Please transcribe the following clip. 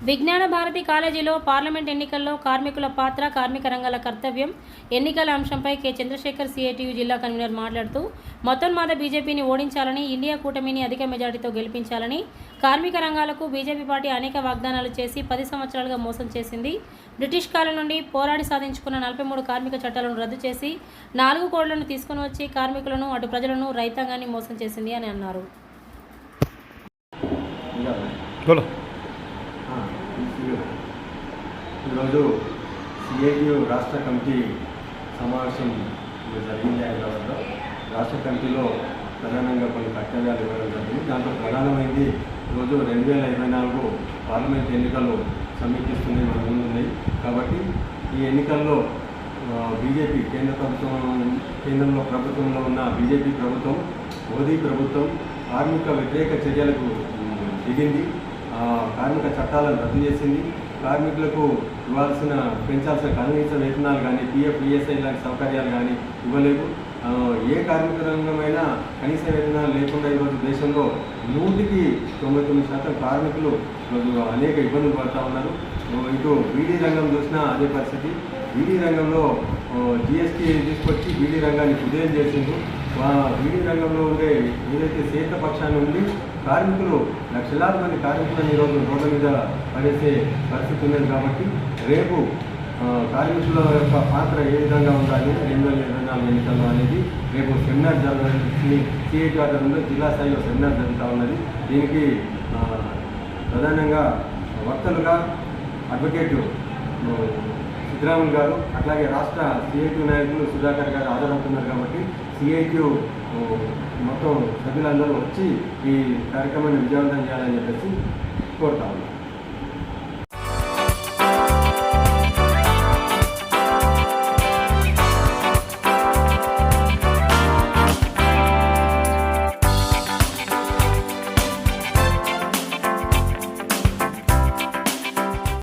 విజ్ఞాన భారతి కాలేజీలో పార్లమెంట్ ఎన్నికల్లో కార్మికుల పాత్ర కార్మిక రంగాల కర్తవ్యం ఎన్నికల అంశంపై కె. చంద్రశేఖర్ సిఐటియు జిల్లా కన్వీనర్ మాట్లాడుతూ మొత్తన్మాద బీజేపీని ఓడించాలని ఇండియా కూటమిని అధిక మెజార్టీతో గెలిపించాలని కార్మిక రంగాలకు బీజేపీ పార్టీ అనేక వాగ్దానాలు చేసి పది సంవత్సరాలుగా మోసం చేసింది. బ్రిటిష్ కాలం నుండి పోరాడి సాధించుకున్న నలభై మూడు కార్మిక చట్టాలను రద్దు చేసి నాలుగు కోడ్లను తీసుకుని వచ్చి కార్మికులను అటు ప్రజలను రైతాంగాన్ని మోసం చేసింది అని అన్నారు. ఈరోజు సిఐటియు రాష్ట్ర కమిటీ సమావేశం జరిగింది హైదరాబాద్లో. రాష్ట్ర కమిటీలో ప్రధానంగా కొన్ని కర్తవ్యాలు ఇవ్వడం జరిగింది. దాంట్లో ప్రధానమైంది ఈరోజు రెండు వేల ఇరవై నాలుగు పార్లమెంట్ ఎన్నికలు సమీక్షిస్తుంది మన ముందున్నాయి కాబట్టి ఈ ఎన్నికల్లో బీజేపీ కేంద్ర ప్రభుత్వం కేంద్రంలో ప్రభుత్వంలో ఉన్న బీజేపీ ప్రభుత్వం మోదీ ప్రభుత్వం కార్మిక వ్యతిరేక చర్యలకు దిగింది. కార్మిక చట్టాలను రద్దు చేసింది. కార్మికులకు ఇవ్వాల్సిన పెంచాల్సిన కనీస వేతనాలు కానీ పిఎఫ్ ఈఎస్ఐ లాంటి సౌకర్యాలు కానీ ఇవ్వలేదు. ఏ కార్మిక రంగమైనా కనీస వేతనాలు లేకుండా ఈరోజు దేశంలో నూటికి తొంభై తొమ్మిది శాతం కార్మికులు ఈరోజు అనేక ఇబ్బందులు పడుతూ ఉన్నారు. ఇటు బీడీ రంగం చూసినా అదే పరిస్థితి. బీడీ రంగంలో జిఎస్టీ తీసుకొచ్చి బీడీ రంగాన్ని కుదేయం చేసింది బీడీ రంగంలో ఉండే ఏదైతే సేత పక్షాన్ని ఉండి కార్మికులు లక్షలాది మంది కార్మికులను ఈరోజు రోడ్ల మీద పడేసే పరిస్థితి ఉన్నది కాబట్టి రేపు కార్మికుల యొక్క పాత్ర ఏ విధంగా ఉండాలి రెండు వేల ఇరవై నాలుగు ఎన్నికల్లో అనేది రేపు సెమినార్ జరగాల్సింది సిఐటి ఆధ్వర్యంలో జిల్లా స్థాయిలో సెమినార్ జరుగుతూ ఉన్నది. దీనికి ప్రధానంగా వక్తలుగా అడ్వకేట్ సిద్ధరామన్ గారు అట్లాగే రాష్ట్ర సిఐటి నాయకులు సుధాకర్ గారు ఆదరవుతున్నారు కాబట్టి సిఐటి మొత్తం సభ్యులందరూ వచ్చి ఈ కార్యక్రమాన్ని విజయవంతం చేయాలని చెప్పేసి కోరుతా ఉన్నాం.